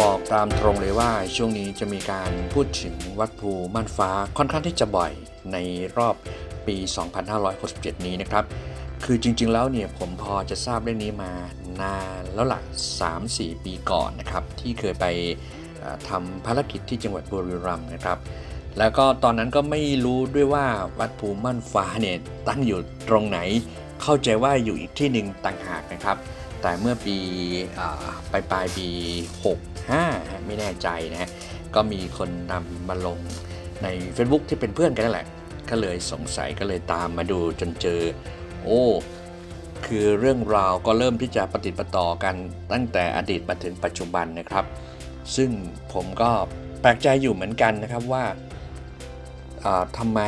บอกตามตรงเลยว่าช่วงนี้จะมีการพูดถึงวัดภูม่านฟ้าค่อนข้างที่จะบ่อยในรอบปี 2567 นี้นะครับ คือจริงๆแล้วเนี่ยผมพอจะทราบเรื่องนี้มานานแล้วล่ะ3-4 ปีก่อนนะครับ ที่เคยไปทำภารกิจที่จังหวัดบุรีรัมย์นะครับ แล้วก็ตอนนั้นก็ไม่รู้ด้วยว่าวัดภูม่านฟ้าเนี่ยตั้งอยู่ตรงไหน เข้าใจว่าอยู่อีกที่หนึ่งต่างหากนะครับ แต่เมื่อปีอปลายปลายปี 65 ไม่แน่ใจนะฮะก็มีคนนำมาลงใน Facebook ที่เป็นเพื่อนกันนั่นแหละ ก็เลยสงสัยก็เลยตามมาดูจนเจอ โอ้ คือเรื่องราวก็เริ่มที่จะปฏิประต่อกันตั้งแต่อดีตมาถึงปัจจุบันนะครับ ซึ่งผมก็แปลกใจอยู่เหมือนกันนะครับว่าทำไม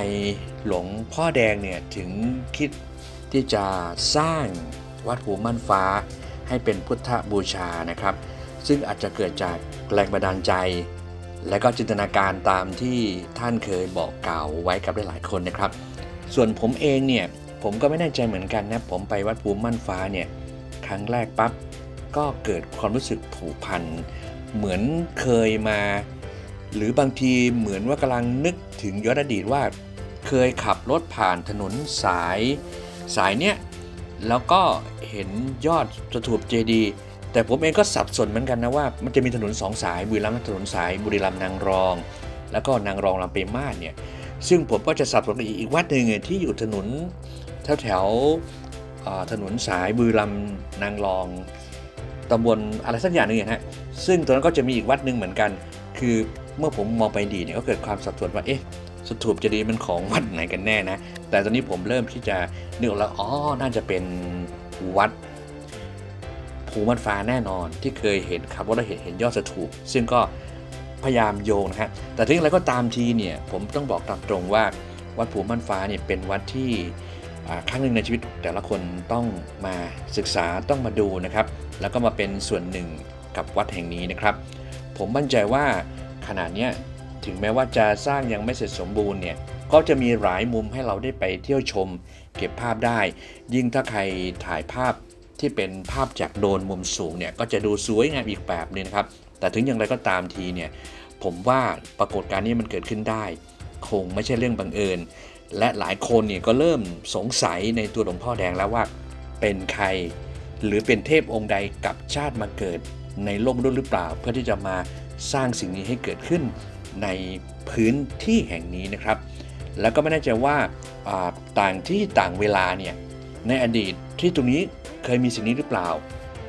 หลวงพ่อแดงเนี่ยถึงคิดที่จะสร้างวัดหูม่านฟ้า ให้เป็นพุทธบูชานะครับ ซึ่งอาจจะเกิดจากแรงบันดาลใจ และก็จินตนาการตามที่ท่านเคยบอกกล่าวไว้กับหลายๆคนนะครับ ส่วนผมเองเนี่ยผมก็ไม่แน่ใจเหมือนกันนะผมไปวัดภูมิม่านฟ้าเนี่ยครั้งแรกปั๊บก็เกิดความรู้สึกผูกพันเหมือนเคยมา หรือบางทีเหมือนว่ากำลังนึกถึงย้อนอดีตว่า เคยขับรถผ่านถนนสาย สายเนี้ย แล้วก็เห็นยอดสถูปเจดีย์แต่ผมเองก็สับสนเหมือนกันนะว่ามันจะมีถนนสองสายบุรีรัมย์ถนนสายบุรีรัมย์นางรอง แล้วก็นางรองลำเปมาศเนี่ยซึ่งผมก็จะสับสนกับอีกวัดหนึ่งที่อยู่ถนนแถวแถวถนนสายบุรีรัมย์นางรองตำบลอะไรสักอย่างหนึ่งอะฮะซึ่งตรงนั้นก็จะมีอีกวัดหนึ่งเหมือนกัน คือเมื่อผมมองไปดีเนี่ยก็เกิดความสับสนว่าเอ๊ะ สถูปเจดีย์มันของวัดไหนกันแน่นะ แต่ตอนนี้ผมเริ่มที่จะนึกออกแล้วอ๋อน่าจะเป็นวัดภูมันฟ้าแน่นอนที่เคยเห็นครับว่าเราเห็นเห็นยอดสถูปซึ่งก็พยายามโยงนะฮะแต่ถึงอะไรก็ตามทีเนี่ยผมต้องบอกตามตรงว่าวัดภูมันฟ้าเนี่ยเป็นวัดที่ครั้งหนึ่งในชีวิตแต่ละคนต้องมาศึกษาต้องมาดูนะครับ แล้วก็มาเป็นส่วนหนึ่งกับวัดแห่งนี้นะครับ ผมมั่นใจว่าขณะเนี้ย ถึงแม้ว่าจะสร้างยังไม่เสร็จสมบูรณ์เนี่ยก็จะมีหลายมุมให้เราได้ไปเที่ยวชม เก็บภาพได้ ยิ่งถ้าใครถ่ายภาพที่เป็นภาพจากโดรนมุมสูงเนี่ยก็จะดูสวยงามอีกแบบหนึงนะครับ แต่ถึงอย่างไรก็ตามทีเนี่ยผมว่าปรากฏการณ์นี้มันเกิดขึ้นได้ คงไม่ใช่เรื่องบังเอิญ และหลายคนเนี่ยก็เริ่มสงสัยในตัวหลวงพ่อแดงแล้วว่า เป็นใคร หรือเป็นเทพองค์ใดกับชาติมาเกิดในโลกมนุษย์หรือเปล่า เพื่อที่จะมาสร้างสิ่งนี้ให้เกิดขึ้น ในพื้นที่แห่งนี้นะครับ แล้วก็ไม่แน่ใจว่าต่างที่ต่างเวลาเนี่ยในอดีตที่ตรงนี้เคยมีสิ่งนี้หรือเปล่า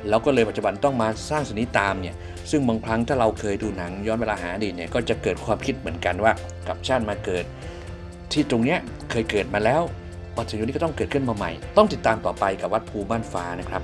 แล้วก็เลยปัจจุบันต้องมาสร้างสิ่งนี้ตามเนี่ยซึ่งบางครั้งถ้าเราเคยดูหนังย้อนเวลาหาอดีตเนี่ยก็จะเกิดความคิดเหมือนกันว่ากับชาติมาเกิด ที่ตรงเนี้ยเคยเกิดมาแล้วปัจจุบันนี้ก็ต้องเกิดขึ้นมาใหม่ ต้องติดตามต่อไปกับวัดภูบ้านฟ้านะครับ